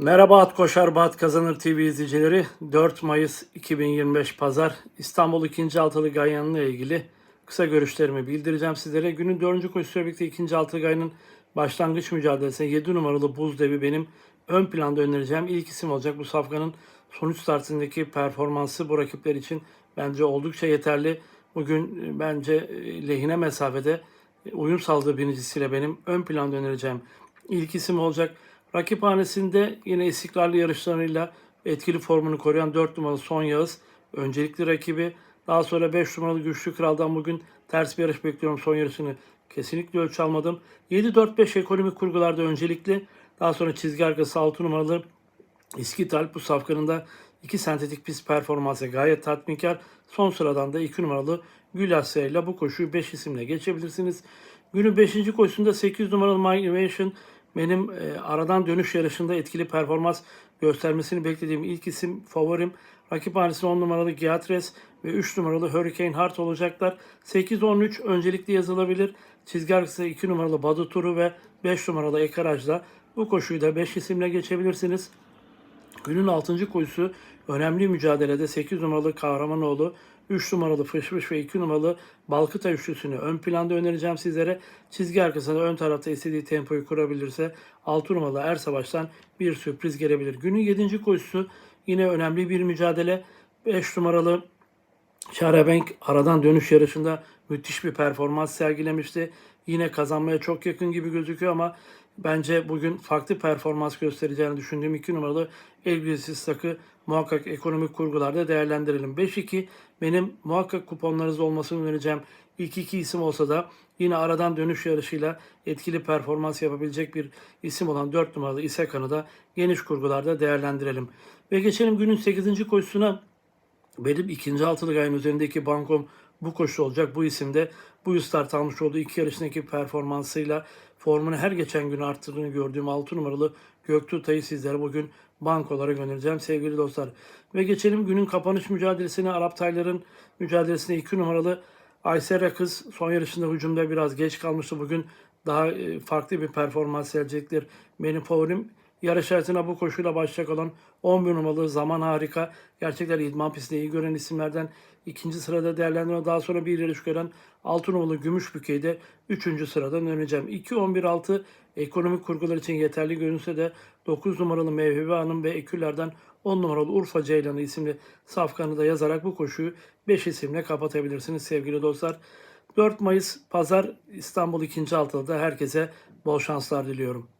Merhaba At Koşar Bat Kazanır TV izleyicileri. 4 Mayıs 2025 Pazar İstanbul 2. Altılı Ganyan'la ilgili kısa görüşlerimi bildireceğim sizlere. Günün 4. koşusuyla birlikte 2. Altılı Ganyan'ın başlangıç mücadelesine 7 numaralı Buz Devi benim ön planda önereceğim ilk isim olacak. Bu safkanın sonuç startındaki performansı bu rakipler için bence oldukça yeterli. Bugün e, bence e, lehine mesafede e, uyum sağladığı birincisiyle benim ön planda önereceğim ilk isim olacak. Rakiphanesinde yine istikrarlı yarışlarıyla etkili formunu koruyan 4 numaralı Son Yağız öncelikli rakibi. Daha sonra 5 numaralı Güçlü Kral'dan bugün ters bir yarış bekliyorum. Son yarışını kesinlikle ölçü almadım. 7-4-5 ekonomik kurgularda öncelikli. Daha sonra çizgi arkası 6 numaralı İskital bu safkanın da 2 sentetik pist performansı gayet tatminkar. Son sıradan da 2 numaralı Gül Asya ile bu koşuyu 5 isimle geçebilirsiniz. Günün 5. koşusunda 8 numaralı My Innovation benim e, aradan dönüş yarışında etkili performans göstermesini beklediğim ilk isim favorim. Rakip hanesinde 10 numaralı Giatres ve 3 numaralı Hurricane Heart olacaklar. 8-13 öncelikli yazılabilir. Çizgi arkası 2 numaralı Badu Turu ve 5 numaralı Ekaraj'la bu koşuyu da 5 isimle geçebilirsiniz. Günün 6. koşusu önemli mücadelede 8 numaralı Kahramanoğlu, 3 numaralı Fışfış ve 2 numaralı Balkıta üçlüsünü ön planda önereceğim sizlere. Çizgi arkasında ön tarafta istediği tempoyu kurabilirse 6 numaralı Er Savaş'tan bir sürpriz gelebilir. Günün 7. koşusu yine önemli bir mücadele. 5 numaralı Şarabenk aradan dönüş yarışında müthiş bir performans sergilemişti. Yine kazanmaya çok yakın gibi gözüküyor ama bence bugün farklı performans göstereceğini düşündüğüm 2 numaralı Elgisiz takı muhakkak ekonomik kurgularda değerlendirelim. 5-2 benim muhakkak kuponlarınızda olmasını önereceğim. İlk iki isim olsa da yine aradan dönüş yarışıyla etkili performans yapabilecek bir isim olan 4 numaralı İsekan'ı da geniş kurgularda değerlendirelim. Ve geçelim günün 8. koşusuna. Benim ikinci altılı ayın üzerindeki bankom bu koşu olacak. Bu isimde bu yıl start almış olduğu iki yarışındaki performansıyla formunu her geçen gün arttırdığını gördüğüm 6 numaralı Göktürk'ü sizlere bugün bankolara göndereceğim sevgili dostlar. Ve geçelim günün kapanış mücadelesine. Arap Taylar'ın mücadelesine 2 numaralı Aysera Kız son yarışında hücumda biraz geç kalmıştı. Bugün daha e, farklı bir performans sergileyecektir. Benim favorim Yarış hayatına bu koşuyla başlayacak olan 11 numaralı zaman harika. Gerçekten idman pistinde iyi gören isimlerden ikinci sırada değerlendiriyor. Daha sonra bir yarış gören 6 numaralı Gümüşbükey'de 3. sıradan öneceğim. 2-11-6 ekonomik kurgular için yeterli görünse de 9 numaralı Mevhibe Hanım ve Eküller'den 10 numaralı Urfa Ceylanı isimli safkanı da yazarak bu koşuyu 5 isimle kapatabilirsiniz sevgili dostlar. 4 Mayıs Pazar İstanbul 2. Altıda herkese bol şanslar diliyorum.